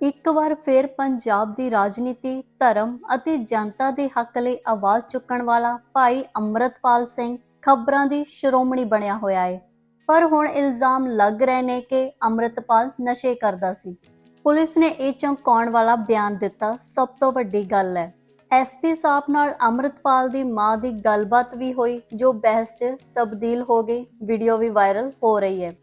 ਇੱਕ ਵਾਰ ਫਿਰ ਪੰਜਾਬ ਦੀ ਰਾਜਨੀਤੀ, ਧਰਮ ਅਤੇ ਜਨਤਾ ਦੇ ਹੱਕ ਲਈ ਆਵਾਜ਼ ਚੁੱਕਣ ਵਾਲਾ ਭਾਈ ਅੰਮ੍ਰਿਤਪਾਲ ਸਿੰਘ ਖਬਰਾਂ ਦੀ ਸ਼੍ਰੋਮਣੀ ਬਣਿਆ ਹੋਇਆ ਹੈ ਪਰ ਹੁਣ ਇਲਜ਼ਾਮ ਲੱਗ ਰਹੇ ਨੇ ਕਿ ਅੰਮ੍ਰਿਤਪਾਲ ਨਸ਼ੇ ਕਰਦਾ ਸੀ। ਪੁਲਿਸ ਨੇ ਇਹ ਚੌਂਕਾਉਣ ਵਾਲਾ ਬਿਆਨ ਦਿੱਤਾ, ਸਭ ਤੋਂ ਵੱਡੀ ਗੱਲ ਹੈ। ਐਸਪੀ ਸਾਹਿਬ ਨਾਲ ਅੰਮ੍ਰਿਤਪਾਲ ਦੀ ਮਾਂ ਦੀ ਗੱਲਬਾਤ ਵੀ ਹੋਈ, ਜੋ ਬਹਿਸ 'ਚ ਤਬਦੀਲ ਹੋ ਗਈ, ਵੀਡੀਓ ਵੀ ਵਾਇਰਲ ਹੋ ਰਹੀ ਹੈ।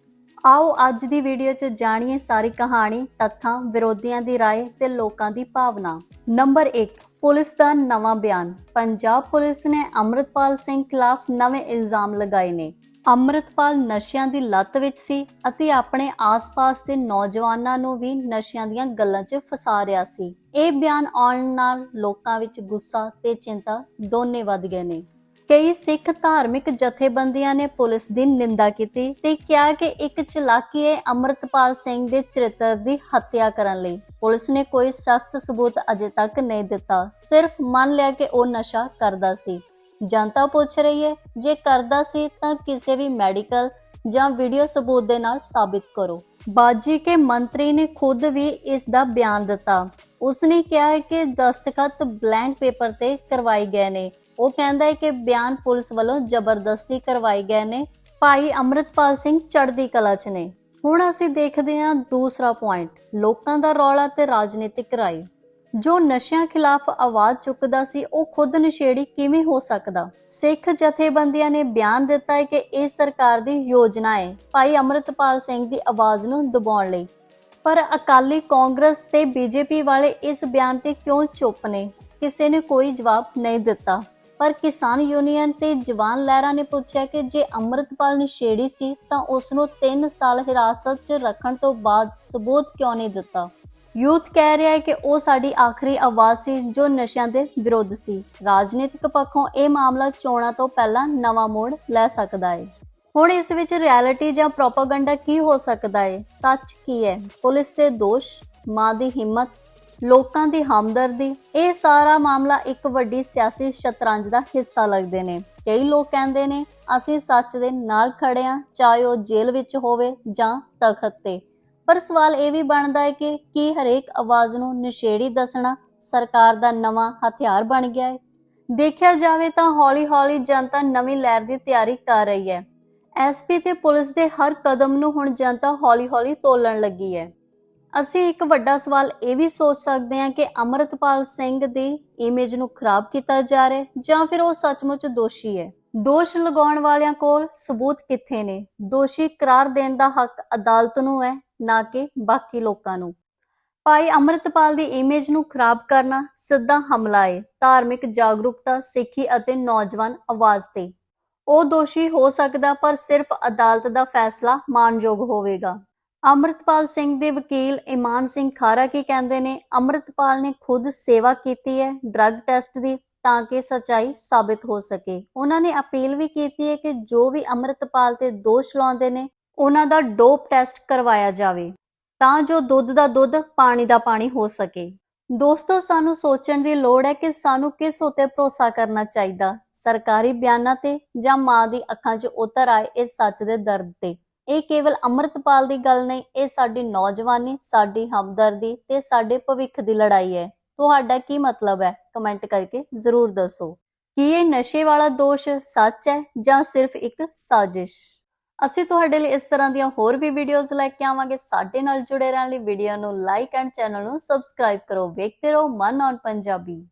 ਆਓ ਅੱਜ ਦੀ ਵੀਡੀਓ 'ਚ ਜਾਣੀਏ ਸਾਰੀ ਕਹਾਣੀ ਤੱਥਾਂ ਵਿਰੋਧੀਆਂ ਦੀ رائے ਤੇ ਲੋਕਾਂ ਦੀ ਭਾਵਨਾ ਨੰਬਰ 1 ਪੁਲਿਸ ਦਾ ਨਵਾਂ ਬਿਆਨ ਪੰਜਾਬ ਪੁਲਿਸ ਨੇ ਅੰਮ੍ਰਿਤਪਾਲ ਸਿੰਘ ਖਿਲਾਫ ਨਵੇਂ ਇਲਜ਼ਾਮ ਲਗਾਏ ਨੇ ਅੰਮ੍ਰਿਤਪਾਲ ਨਸ਼ਿਆਂ ਦੀ ਲੱਤ ਵਿੱਚ ਸੀ ਅਤੇ ਆਪਣੇ ਆਸ-ਪਾਸ ਦੇ ਨੌਜਵਾਨਾਂ ਨੂੰ ਵੀ ਨਸ਼ਿਆਂ ਦੀਆਂ ਗੱਲਾਂ 'ਚ ਫਸਾ ਰਿਹਾ ਸੀ ਇਹ ਬਿਆਨ ਆਉਣ ਨਾਲ ਲੋਕਾਂ ਵਿੱਚ ਗੁੱਸਾ ਤੇ ਚਿੰਤਾ ਦੋਨੇ ਵੱਧ ਗਏ ਨੇ ਕਈ ਸਿੱਖ ਧਾਰਮਿਕ ਜਥੇਬੰਦੀਆਂ ਨੇ ਪੁਲਿਸ ਦੀ ਨਿੰਦਾ ਕੀਤੀ ਤੇ ਕਿਹਾ ਕਿ ਇੱਕ ਚਲਾਕੀ ਹੈ ਸਿੰਘ ਦੇ ਚਰਿੱਤਰ ਦੀ ਹੱਤਿਆ ਕਰਨ ਲਈ ਪੁਲਿਸ ਨੇ ਕੋਈ ਸਖਤ ਸਬੂਤ ਅਜੇ ਤੱਕ ਨਹੀਂ ਦਿੱਤਾ। ਸਿਰਫ ਮੰਨ ਲਿਆ ਕਿ ਉਹ ਨਸ਼ਾ ਕਰਦਾ ਸੀ। ਜਨਤਾ ਪੁੱਛ ਰਹੀ ਹੈ, ਜੇ ਕਰਦਾ ਸੀ ਤਾਂ ਕਿਸੇ ਵੀ ਮੈਡੀਕਲ ਜਾਂ ਵੀਡੀਓ ਸਬੂਤ ਦੇ ਨਾਲ ਸਾਬਿਤ ਕਰੋ। ਬਾਜੀ ਕੇ ਮੰਤਰੀ ਨੇ ਖੁਦ ਵੀ ਇਸ ਦਾ ਬਿਆਨ ਦਿੱਤਾ। ਉਸਨੇ ਕਿਹਾ ਕਿ ਦਸਤਖਤ ਬਲੈਂਕ ਪੇਪਰ ਤੇ ਕਰਵਾਏ ਗਏ ਨੇ। ਉਹ ਕਹਿੰਦਾ ਹੈ ਕਿ ਬਿਆਨ ਪੁਲਿਸ ਵੱਲੋਂ ਜ਼ਬਰਦਸਤੀ ਕਰਵਾਏ ਗਏ ਨੇ। ਭਾਈ ਅੰਮ੍ਰਿਤਪਾਲ ਸਿੰਘ ਚੜ੍ਹਦੀ ਕਲਾ 'ਚ ਨੇ। ਹੁਣ ਅਸੀਂ ਦੇਖਦੇ ਹਾਂ ਦੂਸਰਾ ਪੁਆਇੰਟ ਲੋਕਾਂ ਦਾ ਰੌਲਾ ਤੇ ਰਾਜਨੀਤਿਕ ਰਾਏ। ਜੋ ਨਸ਼ਿਆਂ ਖਿਲਾਫ ਆਵਾਜ਼ ਚੁੱਕਦਾ ਸੀ, ਉਹ ਖੁਦ ਨਸ਼ੇੜੀ ਕਿਵੇਂ ਹੋ ਸਕਦਾ? ਸਿੱਖ ਜਥੇਬੰਦੀਆਂ ਨੇ ਬਿਆਨ ਦਿੱਤਾ ਹੈ ਕਿ ਇਹ ਸਰਕਾਰ ਦੀ ਯੋਜਨਾ ਹੈ, ਭਾਈ ਅੰਮ੍ਰਿਤਪਾਲ ਸਿੰਘ ਦੀ ਆਵਾਜ਼ ਨੂੰ ਦਬਾਉਣ ਲਈ। ਪਰ ਅਕਾਲੀ ਕਾਂਗਰਸ ਤੇ ਬੀਜੇਪੀ ਵਾਲੇ ਇਸ ਬਿਆਨ ਤੇ ਕਿਉਂ ਚੁੱਪ ਨੇ? ਕਿਸੇ ਨੇ ਕੋਈ ਜਵਾਬ ਨਹੀਂ ਦਿੱਤਾ। ਪਰ ਕਿਸਾਨ ਯੂਨੀਅਨ ਤੇ ਜਵਾਨ ਲਹਿਰਾ ਨੇ ਪੁੱਛਿਆ ਕਿ ਜੇ ਅੰਮ੍ਰਿਤਪਾਲ ਨਸ਼ੇੜੀ ਸੀ ਤਾਂ ਉਸ ਨੂੰ 3 ਸਾਲ ਹਿਰਾਸਤ 'ਚ ਰੱਖਣ ਤੋਂ ਬਾਅਦ ਸਬੂਤ ਕਿਉਂ ਨਹੀਂ ਦਿੱਤਾ? ਯੂਥ ਕਹਿ ਰਿਹਾ ਹੈ ਕਿ ਉਹ ਸਾਡੀ ਆਖਰੀ ਆਵਾਜ਼ ਸੀ ਜੋ ਨਸ਼ਿਆਂ ਦੇ ਵਿਰੁੱਧ ਸੀ। ਰਾਜਨੀਤਿਕ ਪੱਖੋਂ ਇਹ ਮਾਮਲਾ ਚੋਣਾਂ ਤੋਂ ਪਹਿਲਾਂ ਨਵਾਂ ਮੋੜ ਲੈ ਸਕਦਾ ਹੈ। ਹੁਣ ਇਸ ਵਿੱਚ ਰਿਐਲਿਟੀ ਜਾਂ ਪ੍ਰੋਪਾਗੈਂਡਾ ਕੀ ਹੋ ਸਕਦਾ ਹੈ? ਸੱਚ ਕੀ ਹੈ? ਪੁਲਿਸ ਦੇ ਦੋਸ਼, ਮਾਂ ਦੀ ਹਿੰਮਤ ਲੋਕਾਂ ਦੀ ਹਮਦਰਦੀ, ਇਹ ਸਾਰਾ ਮਾਮਲਾ ਇੱਕ ਵੱਡੀ ਸਿਆਸੀ ਸ਼ਤਰੰਜ ਦਾ ਹਿੱਸਾ ਲੱਗਦੇ ਨੇ। ਕਈ ਲੋਕ ਕਹਿੰਦੇ ਨੇ, ਅਸੀਂ ਸੱਚ ਦੇ ਨਾਲ ਖੜੇ ਹਾਂ ਚਾਹੇ ਉਹ ਜੇਲ੍ਹ ਵਿੱਚ ਹੋਵੇ ਜਾਂ ਤਖਤ ਤੇ। ਪਰ ਸਵਾਲ ਇਹ ਵੀ ਬਣਦਾ ਹੈ ਕਿ ਕੀ ਹਰੇਕ ਆਵਾਜ਼ ਨੂੰ ਨਸ਼ੇੜੀ ਦੱਸਣਾ ਸਰਕਾਰ ਦਾ ਨਵਾਂ ਹਥਿਆਰ ਬਣ ਗਿਆ ਹੈ? ਦੇਖਿਆ ਜਾਵੇ ਤਾਂ ਹੌਲੀ-ਹੌਲੀ ਜਨਤਾ ਨਵੀਂ ਲਹਿਰ ਦੀ ਤਿਆਰੀ ਕਰ ਰਹੀ ਹੈ। ਐਸਪੀ ਤੇ ਪੁਲਿਸ ਦੇ ਹਰ ਕਦਮ ਨੂੰ ਹੁਣ ਜਨਤਾ ਹੌਲੀ-ਹੌਲੀ ਤੋਲਣ ਲੱਗੀ ਹੈ। ਅਸੀਂ ਇੱਕ ਵੱਡਾ ਸਵਾਲ ਇਹ ਵੀ ਸੋਚ ਸਕਦੇ ਹਾਂ ਕਿ ਅਮਰਤਪਾਲ ਸਿੰਘ ਦੀ ਇਮੇਜ ਨੂੰ ਖਰਾਬ ਕੀਤਾ ਜਾ ਰਿਹਾ ਹੈ ਜਾਂ ਫਿਰ ਉਹ ਸੱਚਮੁੱਚ ਦੋਸ਼ੀ ਹੈ? ਦੋਸ਼ ਲਗਾਉਣ ਵਾਲਿਆਂ ਕੋਲ ਸਬੂਤ ਕਿੱਥੇ ਨੇ? ਦੋਸ਼ੀ ਕਰਾਰ ਦੇਣ ਦਾ ਹੱਕ ਅਦਾਲਤ ਨੂੰ ਹੈ, ਨਾ ਕਿ ਬਾਕੀ ਲੋਕਾਂ ਨੂੰ। ਭਾਈ ਅਮਰਤਪਾਲ ਦੀ ਇਮੇਜ ਨੂੰ ਖਰਾਬ ਕਰਨਾ ਸਿੱਧਾ ਹਮਲਾ ਹੈ, ਧਾਰਮਿਕ ਜਾਗਰੂਕਤਾ, ਸਿੱਖੀ ਅਤੇ ਨੌਜਵਾਨ ਆਵਾਜ਼ ਤੇ। ਉਹ ਦੋਸ਼ੀ ਹੋ ਸਕਦਾ, ਪਰ ਸਿਰਫ ਅਦਾਲਤ ਦਾ ਫੈਸਲਾ ਮਾਨਯੋਗ ਹੋਵੇਗਾ। ਅਮਰਤਪਾਲ ਸਿੰਘ ਦੇ ਵਕੀਲ ਇਮਾਨ ਸਿੰਘ ਖਾਰਾ ਕੀ ਕਹਿੰਦੇ ਨੇ? ਅਮਰਤਪਾਲ ਨੇ ਖੁਦ ਸੇਵਾ ਕੀਤੀ ਹੈ ਡਰੱਗ ਟੈਸਟ ਦੀ ਤਾਂ ਕਿ ਸਚਾਈ ਸਾਬਿਤ ਹੋ ਸਕੇ। ਉਹਨਾਂ ਨੇ ਅਪੀਲ ਵੀ ਕੀਤੀ ਹੈ ਕਿ ਜੋ ਵੀ ਅਮਰਤਪਾਲ ਤੇ ਦੋਸ਼ ਲਾਉਂਦੇ ਨੇ, ਉਹਨਾਂ ਦਾ ਡੋਪ ਟੈਸਟ ਕਰਵਾਇਆ ਜਾਵੇ ਤਾਂ ਜੋ ਦੁੱਧ ਦਾ ਦੁੱਧ, ਪਾਣੀ ਦਾ ਪਾਣੀ ਹੋ ਸਕੇ। ਦੋਸਤੋ, ਸਾਨੂੰ ਸੋਚਣ ਦੀ ਲੋੜ ਹੈ ਕਿ ਸਾਨੂੰ ਕਿਸ ਉਤੇ ਭਰੋਸਾ ਕਰਨਾ ਚਾਹੀਦਾ? ਸਰਕਾਰੀ ਬਿਆਨਾਂ ਤੇ ਜਾਂ ਮਾਂ ਦੀ ਅੱਖਾਂ 'ਚ ਉਤਰ ਆਏ ਇਸ ਸੱਚ ਦੇ ਦਰਦ ਤੇ? ਇਹ ਕੇਵਲ ਅੰਮ੍ਰਿਤਪਾਲ ਦੀ ਗੱਲ ਨਹੀਂ, ਇਹ ਸਾਡੀ ਨੌਜਵਾਨੀ, ਸਾਡੀ ਹਮਦਰਦੀ ਤੇ ਸਾਡੇ ਭਵਿੱਖ ਦੀ ਲੜਾਈ ਹੈ। ਤੁਹਾਡਾ ਕੀ ਮਤਲਬ ਹੈ? ਕਮੈਂਟ ਕਰਕੇ ਜ਼ਰੂਰ ਦੱਸੋ। ਕੀ ਇਹ ਨਸ਼ੇ ਵਾਲਾ ਦੋਸ਼ ਸੱਚ ਹੈ ਜਾਂ ਸਿਰਫ ਇੱਕ ਸਾਜ਼ਿਸ਼? ਅਸੀਂ ਤੁਹਾਡੇ ਲਈ ਇਸ ਤਰ੍ਹਾਂ ਦੀਆਂ ਹੋਰ ਵੀ ਵੀਡੀਓਜ਼ ਲੈ ਕੇ ਆਵਾਂਗੇ। ਸਾਡੇ ਨਾਲ ਜੁੜੇ ਰਹਿਣ ਲਈ ਵੀਡੀਓ ਨੂੰ ਲਾਈਕ ਐਂਡ ਚੈਨਲ ਨੂੰ ਸਬਸਕ੍ਰਾਈਬ ਕਰੋ। ਵੇਖਦੇ ਰਹੋ ਮਨ ਔਨ ਪੰਜਾਬੀ।